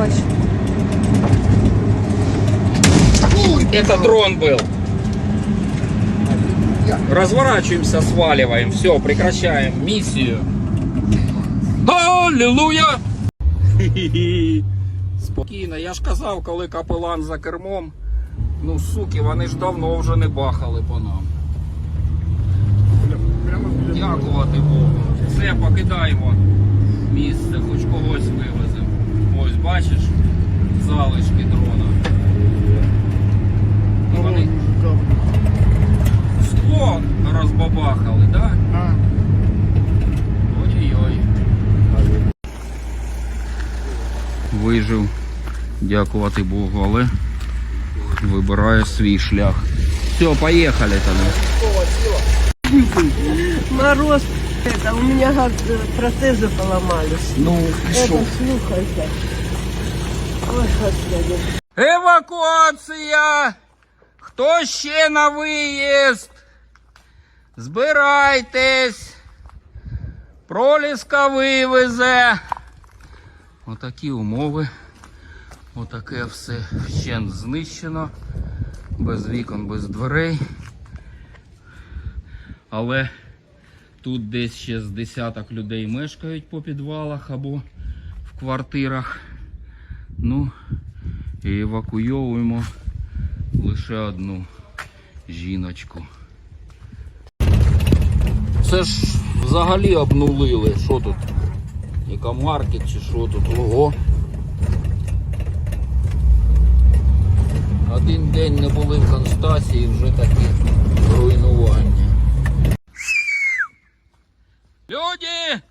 бачу. Это дрон был. Разворачиваемся, сваливаем. Все, прекращаем миссию. Аллилуйя! Хі-хі-хі. Спокійно, я ж казав, коли капелан за кермом. Ну, суки, вони ж давно вже не бахали по нам. Дякувати Богу. Все, покидаємо місце, хоч бачиш залишки дрона. Ну, вони скло розбабахали, так? Да? Ой-ой-ой. Вижив, дякувати Богу, але вибирає свій шлях. Все, поїхали тоді. Мороз, это, у меня как э, протезы поломались. Ну, Это, слухайте. Евакуація! Хто ще на виїзд? Збирайтесь! Проліска вивезе. Отакі умови. Отаке все вщент знищено. Без вікон, без дверей. Але тут десь ще з десяток людей мешкають по підвалах або в квартирах. Ну, і евакуйовуємо лише одну жіночку. Це ж взагалі обнулили. Що тут? Екомаркет чи що тут? Ого. Один день не були в Констасії, вже такі руйнування. Люди!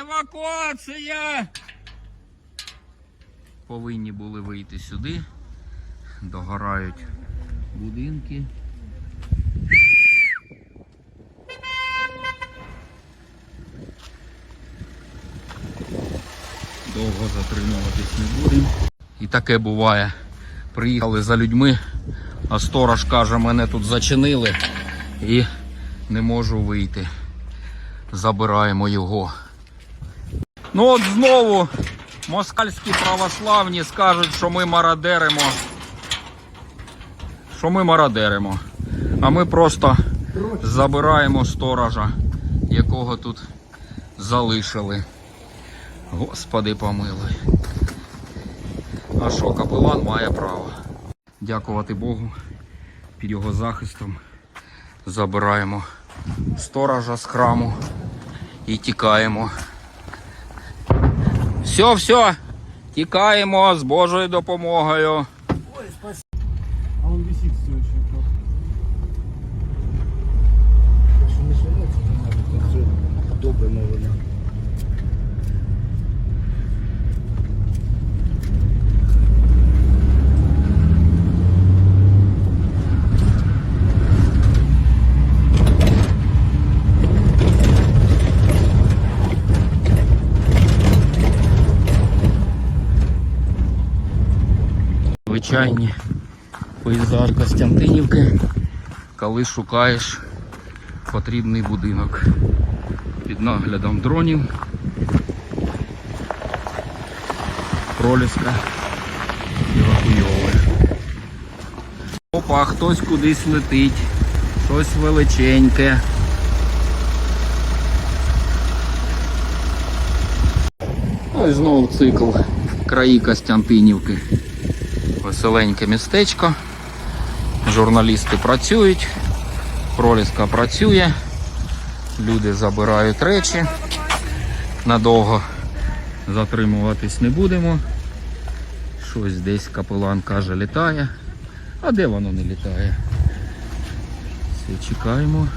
Евакуація! Повинні були вийти сюди. Догорають будинки. Довго затримуватись не будемо. І таке буває. Приїхали за людьми, а сторож каже, мене тут зачинили і не можу вийти. Забираємо його. Ну от знову москальські православні скажуть, що ми мародеримо. Що ми мародеримо. А ми просто забираємо сторожа, якого тут залишили. Господи помилуй. А що, капелан має право. Дякувати Богу. Під його захистом забираємо сторожа з храму і тікаємо. Все, все, тікаємо з Божою допомогою. А он висит все еще. Що не шумиться, то навіть це все добре новина. Звичайні пейзаж Костянтинівки, коли шукаєш потрібний будинок під наглядом дронів. Проліска евакуйовує. Опа, хтось кудись летить, щось величеньке. Ось знову цикл краї Костянтинівки. Веселеньке містечко. Журналісти працюють, проліска працює, люди забирають речі. Надовго затримуватись не будемо. Щось десь капелан каже літає. А де воно не літає? Все, чекаємо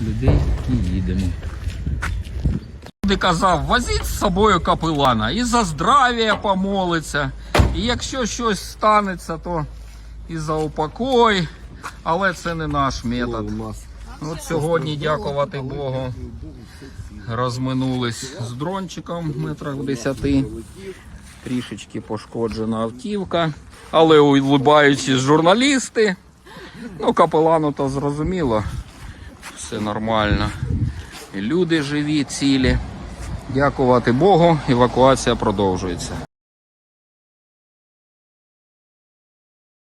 людей і їдемо. Люди казав, возіть з собою капелана і за здрав'я помолиться. І якщо щось станеться, то і за упокой. Але це не наш метод. От сьогодні, дякувати Богу, розминулись з дрончиком метрах в 10. Трішечки пошкоджена автівка. Але улибаючись журналісти. Ну, капелану то зрозуміло. Все нормально. І люди живі, цілі. Дякувати Богу, евакуація продовжується.